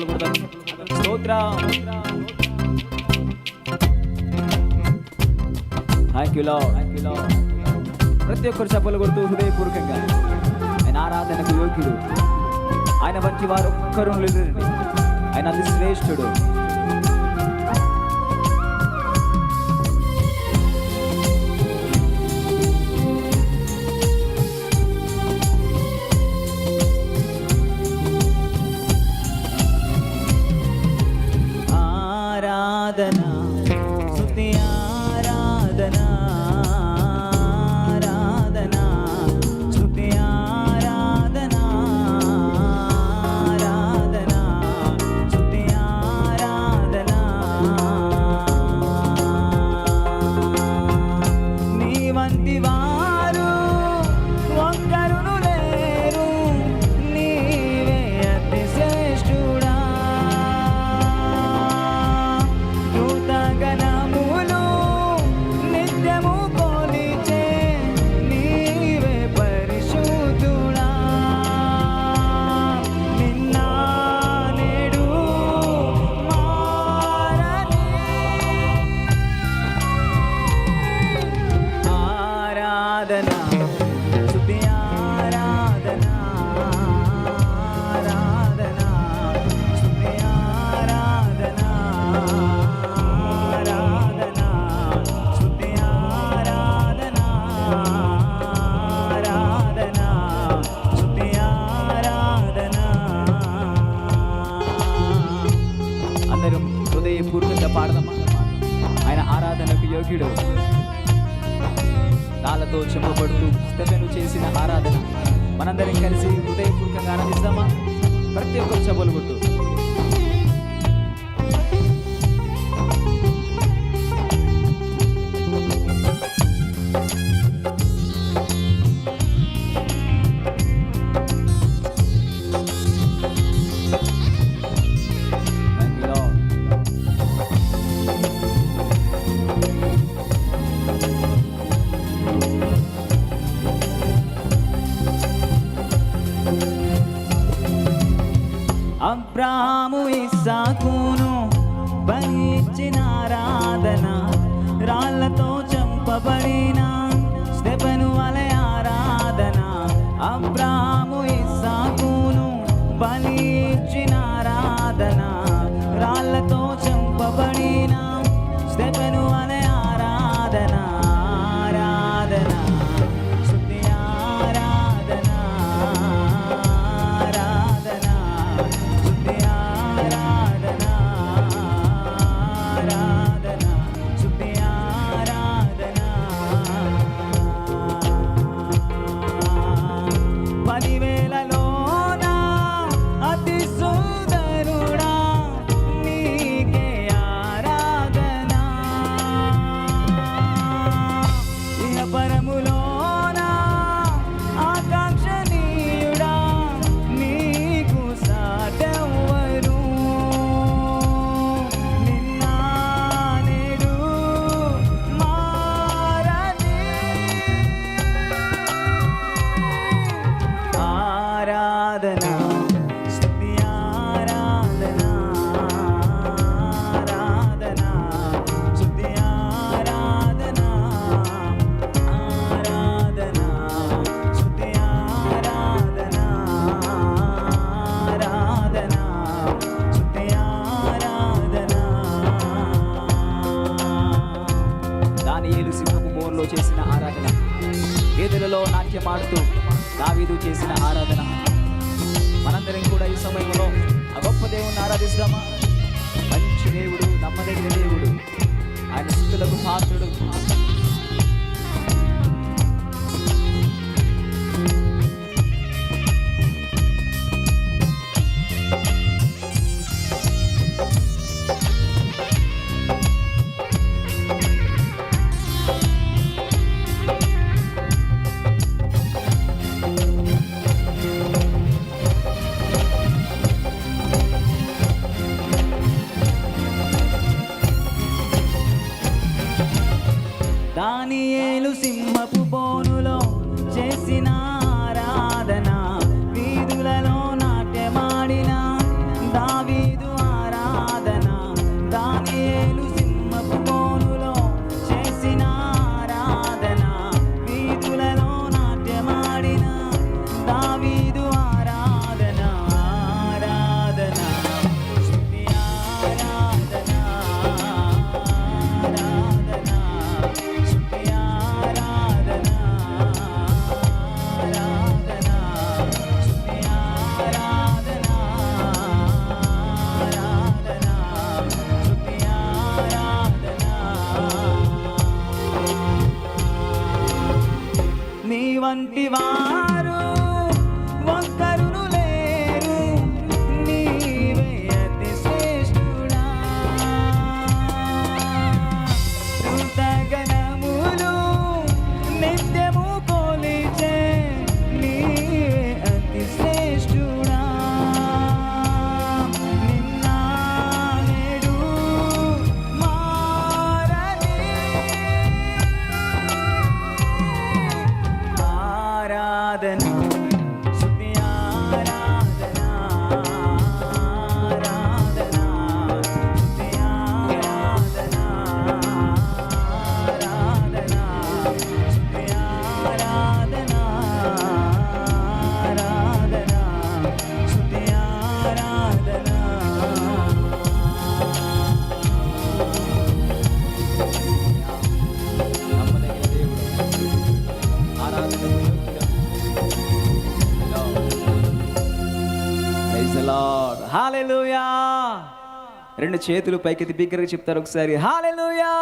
స్తోత్ర. ప్రతి ఒక్కరు చెప్పలు కొడుతూ హృదయపూర్వకంగా ఆయన ఆరాధనకు యోగ్యుడు. ఆయన వంటి వారు ఒక్కరు లేరండి. ఆయన అతి శ్రేష్ఠుడు divine. యోగ్యుడు. రాళ్ళతో చెంపబడుతూ స్తెఫెను చేసిన ఆరాధన. మనందరం కలిసి హృదయపూర్వకంగా ఆనందిస్తామా? ప్రతి ఒక్కరు చెబులు కొట్టు బలిచ్చిన ఆరాధన. రాళ్ళతో చంపబడిన స్టెపను వలె ఆరాధన. అబ్రాము ఇస్సాకును బలిచ్చిన ఆరాధన. రాళ్ళతో చంపబడినా చేసిన ఆరాధన. గేదెలలో నాట్యమాడుతూ దావీదు చేసిన ఆరాధన. మనందరం కూడా ఈ సమయంలో ఆ గొప్ప దేవుణ్ణి ఆరాధిస్తామా? మంచి దేవుడు నమ్మదగిన దేవుడు. ఆయన స్థుతులకు పాత్రుడు. জীবন পিবা రెండు చేతులు పైకి బిగ్గరగా చెప్తారు ఒకసారి. హాలెలుయా